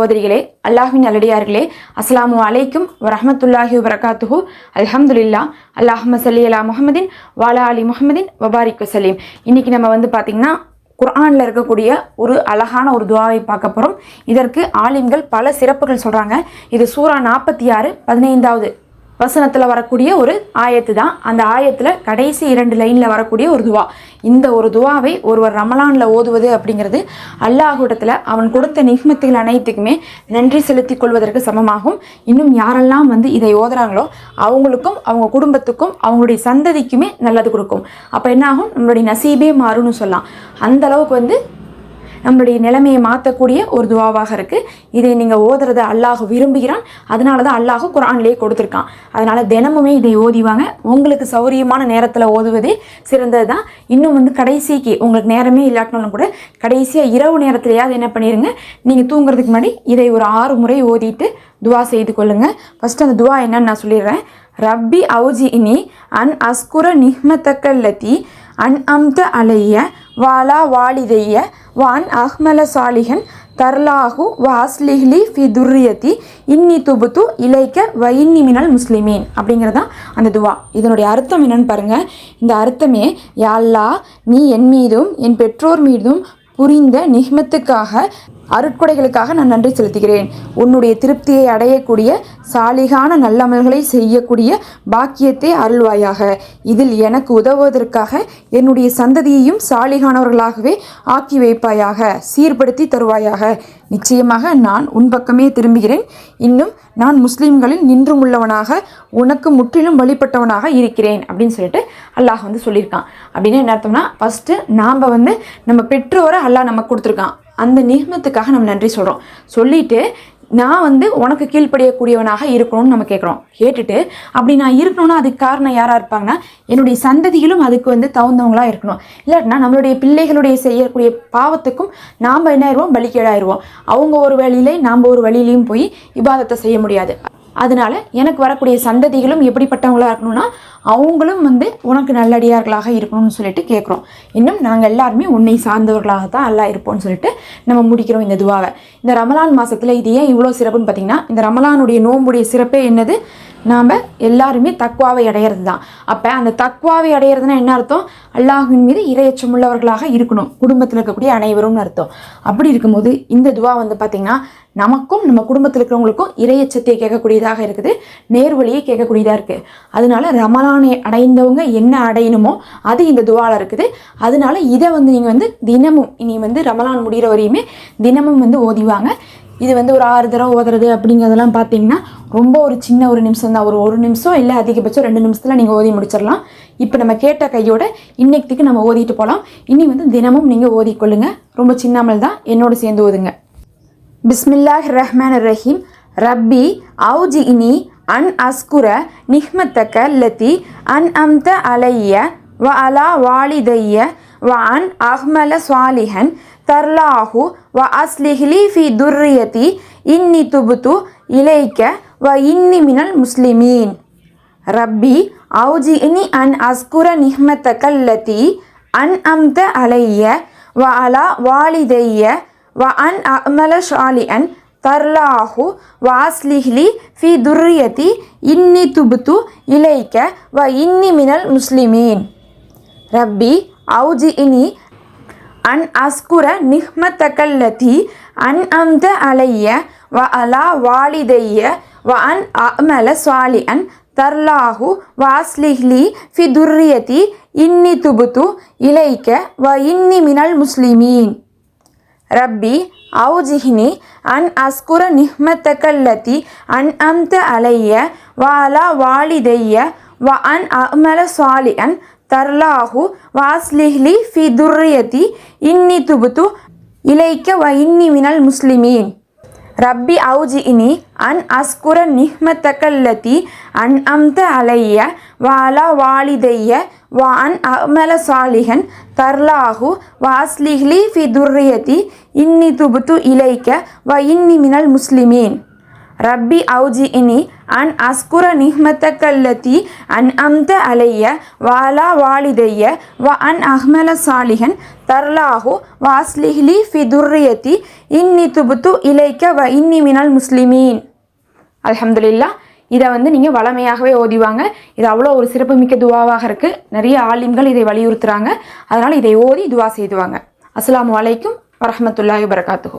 சகோதரிகளே அல்லாஹ்வின் நல்லடியார்களே அஸ்லாம் அலைக்கும் வரமத்துல்லாஹி வபரகாத்துஹு. அல்ஹம்துலில்லா அல்லாஹும்ம சல்லி அலா முஹம்மதின் வாலா அலி முஹம்மதின் வபாரிக் வசலீம் இன்னைக்கு நம்ம வந்து பார்த்திங்கன்னா குர்ஆனில் இருக்கக்கூடிய ஒரு அழகான ஒரு துவாவை பார்க்க போகிறோம் இதற்கு ஆலிம்கள் பல சிறப்புகள் சொல்கிறாங்க இது சூறா நாற்பத்தி ஆறு பதினைந்தாவது வசனத்தில் வரக்கூடிய ஒரு ஆயத்து தான். அந்த ஆயத்தில் கடைசி இரண்டு லைனில் வரக்கூடிய ஒரு துவா. இந்த ஒரு துவாவை ஒருவர் ரமலானில் ஓதுவது அப்படிங்கிறது அல்லாஹூடத்தில் அவன் கொடுத்த நிஹ்மத்துகள் அனைத்துக்குமே நன்றி செலுத்திக் கொள்வதற்கு சமமாகும். இன்னும் யாரெல்லாம் வந்து இதை ஓதுறாங்களோ அவங்களுக்கும் அவங்க குடும்பத்துக்கும் அவங்களுடைய சந்ததிக்குமே நல்லது கொடுக்கும். அப்போ என்னாகும் நம்மளுடைய நசீபே மாறும்னு சொல்லலாம். அந்த அளவுக்கு வந்து நம்மளுடைய நிலைமையை மாற்றக்கூடிய ஒரு துவாவாக இருக்குது இதை நீங்கள் ஓதுறதை அல்லாஹ் விரும்புகிறான். அதனால தான் அல்லாஹ் குரான்லேயே கொடுத்துருக்கான். அதனால் தினமுமே இதை ஓதிவாங்க உங்களுக்கு சௌரியமான நேரத்தில் ஓதுவதே சிறந்தது தான் இன்னும் வந்து கடைசிக்கு உங்களுக்கு நேரமே இல்லாட்டினாலும் கூட கடைசியாக இரவு நேரத்துலையாவது என்ன பண்ணிடுங்க நீங்கள் தூங்குறதுக்கு முன்னாடி இதை ஒரு ஆறு முறை ஓதிட்டு துவா செய்து கொள்ளுங்கள் ஃபஸ்ட்டு அந்த துவா என்னன்னு நான் சொல்லிடுறேன். ரப்பி அவுஜி இனி அன் அஸ்குர நிஹ்மத்தக்கல்லத்தி அன் அம்த அலைய வாலா வாலிதைய வான் அஹ்மல சாலிஹன் தர்லாஹு வாஸ்லிஹ்லி ஃபி துர்ரியத்தி இன்னி துபுத்து இலைக்க வ இன்னி மினல் முஸ்லிமீன் அப்படிங்கிறதான் அந்த துவா. இதனுடைய அர்த்தம் என்னன்னு பாருங்கள் இந்த அர்த்தமே யாழ்லா நீ என் மீதும் என் பெற்றோர் மீதும் புரிந்த நிஹ்மத்துக்காக அருட்கொடைகளுக்காக நான் நன்றி செலுத்துகிறேன். உன்னுடைய திருப்தியை அடையக்கூடிய சாலிகான நல்லமல்களை செய்யக்கூடிய பாக்கியத்தை அருள்வாயாக. இதில் எனக்கு உதவுவதற்காக என்னுடைய சந்ததியையும் சாலிகானவர்களாகவே ஆக்கி வைப்பாயாக சீர்படுத்தி தருவாயாக. நிச்சயமாக நான் உன் பக்கமே திரும்புகிறேன். இன்னும் நான் முஸ்லீம்களில் நின்றும் உள்ளவனாக உனக்கு முற்றிலும் வழிபட்டவனாக இருக்கிறேன் அப்படின்னு சொல்லிட்டு அல்லாஹ் வந்து சொல்லியிருக்கான். அப்படின்னு என்ன அர்த்தம்னா ஃபஸ்ட்டு நாம் வந்து நம்ம பெற்றோரை அல்லாஹ் நமக்கு கொடுத்துருக்கான். அந்த நிகமத்துக்காக நம்ம நன்றி சொல்கிறோம் சொல்லிட்டு நான் வந்து உனக்கு கீழ்ப்படியக்கூடியவனாக இருக்கணும்னு நம்ம கேட்குறோம் கேட்டுட்டு அப்படி நான் இருக்கணும்னா அதுக்கு காரணம் யாராக இருப்பாங்கன்னா என்னுடைய சந்ததிகளும் அதுக்கு வந்து தகுந்தவங்களா இருக்கணும். இல்லாட்டினா நம்மளுடைய பிள்ளைகளுடைய செய்யக்கூடிய பாவத்துக்கும் நாம் என்ன ஆயிடுவோம் பலிக்கேடாயிடுவோம் அவங்க ஒரு வழியிலே நாம் ஒரு வழியிலையும் போய் விவாதத்தை செய்ய முடியாது. அதனால எனக்கு வரக்கூடிய சந்ததிகளும் எப்படிப்பட்டவங்களாக இருக்கணும்னா அவங்களும் வந்து உனக்கு நல்லடியார்களாக இருக்கணும்னு சொல்லிட்டு கேட்குறோம் இன்னும் நாங்கள் எல்லாருமே உன்னை சார்ந்தவர்களாக தான் எல்லாம் இருப்போம்னு சொல்லிட்டு நம்ம முடிக்கிறோம் இந்த துவாவை. இந்த ரமலான் மாதத்தில் இது ஏன் இவ்வளோ சிறப்புன்னு பார்த்தீங்கன்னா இந்த ரமலானுடைய நோம்புடைய சிறப்பே என்னது? நாம் எல்லாருமே தக்குவாவை அடையிறது தான் அப்போ அந்த தக்குவாவை அடையிறதுனா என்ன அர்த்தம்? அல்லாஹின் மீது இரையச்சம் உள்ளவர்களாக இருக்கணும். குடும்பத்தில் இருக்கக்கூடிய அனைவரும்னு அர்த்தம். அப்படி இருக்கும்போது இந்த துவா வந்து பார்த்திங்கன்னா நமக்கும் நம்ம குடும்பத்தில் இருக்கிறவங்களுக்கும் இரையச்சத்தை கேட்கக்கூடியதாக இருக்குது. நேர்வழியை கேட்கக்கூடியதாக இருக்குது அதனால ரமலானை அடைந்தவங்க என்ன அடையணுமோ அது இந்த துவாவில் இருக்குது. அதனால இதை வந்து நீங்கள் வந்து தினமும் இனி வந்து ரமலான் முடிகிற வரையுமே தினமும் வந்து ஓதிவாங்க. இது வந்து ஒரு ஆறு தடவை ஓதுறது அப்படிங்கிறதெல்லாம் பார்த்தீங்கன்னா ரொம்ப ஒரு சின்ன ஒரு நிமிஷம் தான். ஒரு ஒரு நிமிஷம் இல்லை அதிகபட்சம் ரெண்டு நிமிஷத்தில் நீங்கள் ஓதி முடிச்சிடலாம். இப்போ நம்ம கேட்ட கையோட இன்னைக்கு நம்ம ஓதிட்டு போகலாம் இனி வந்து தினமும் நீங்கள் ஓதிக்கொள்ளுங்க. ரொம்ப சின்னாமல் தான் என்னோட சேர்ந்து ஓதுங்க. பிஸ்மில்லாஹ் ரஹ்மான் ரஹீம் ரப்பி அவுஜி இனி அன் அஸ்குர நிஹ்மத்தக்க லத்தி அன் அம்த அலைய வ அலா வாலிதைய வ அன் அஹ்மல ஸ்வாலிஹன் தர்லாஹு வ அஸ்லிஹ்லி ஃபி துர்ரியதி இன்னி துபுத்து இலைக்க வ இன்னி மினல் முஸ்லிமீன். ரப்பி அவுஜிஇனி அன் அஸ்குர நிஹ்மத்தக்கல்லதி அன் அம்த அலைய வ அலா வாலிதைய வ அன் அமல ஷாலிஅன் தர்லாஹு வாஸ்லிஹ்லி ஃபி துர்ரியதி இன்னி துபுத்து இலைக்க வ இன்னி மினல் முஸ்லிமீன். ரப்பி அவுஜிஇனி அன் அஸ்குர நிஹ்மத்தகல்லதி அன் அம்த அலைய வ அலா வாலிதைய வ அன் அமல அன் தர்லாஹு வாஸ்லிஹ்லி ஃபி துர்ரியதி இன்னி துபுத்து இலைக்க வ இன்னி மினல் முஸ்லிமீன். ரப்பி அவுஜிஹினி அன் அஸ்குர நிஹ்மத்தகல்லதி அன் அம்த அலைய வ அலா வாலிதைய வ அன் அமல அன் தர்லாஹு வாஸ்லிஹ்லி ஃபி துர்ரியதி இன்னி துபுத்து இலைக்க வ இன்னி மினல் முஸ்லிமீன். ரப்பி அவுஜிஇனி அன் அஸ்குர நிஹ்மத்தக்கல்லதி அன் அம்த அலைய வாலா வாலிதைய வா அன் அமல சாலிஹன். தர்லாஹு வாஸ்லிஹ்லி ஃபி துர்ரியதி இன்னி துபுத்து இலைக்க வ இன்னி மினல் முஸ்லிமீன். ரப்பி அவுஜி இனி அன் அஸ்குர நிஹ்மத்தக்கல்லத்தி அன் அம்த அலைய வாலா வாலிதைய வ அன் அஹ்மல சாலிஹன் தர்லாஹு வாஸ்லிஹ்லி ஃபிதுர்ரியத்தி இன்னி துபுத்து இலைக்க வ இன்னி மினல் முஸ்லிமீன். அலமதுல்லா இதை வந்து நீங்கள் வளமையாகவே ஓதிவாங்க. இது அவ்வளோ ஒரு சிறப்புமிக்க துவாவாக இருக்குது நிறைய ஆலிம்கள் இதை வலியுறுத்துகிறாங்க அதனால் இதை ஓதி துவா செய்துவாங்க. அஸ்ஸலாமு அலைக்கும் வரமத்துல்லாஹி வபரகாத்துஹு.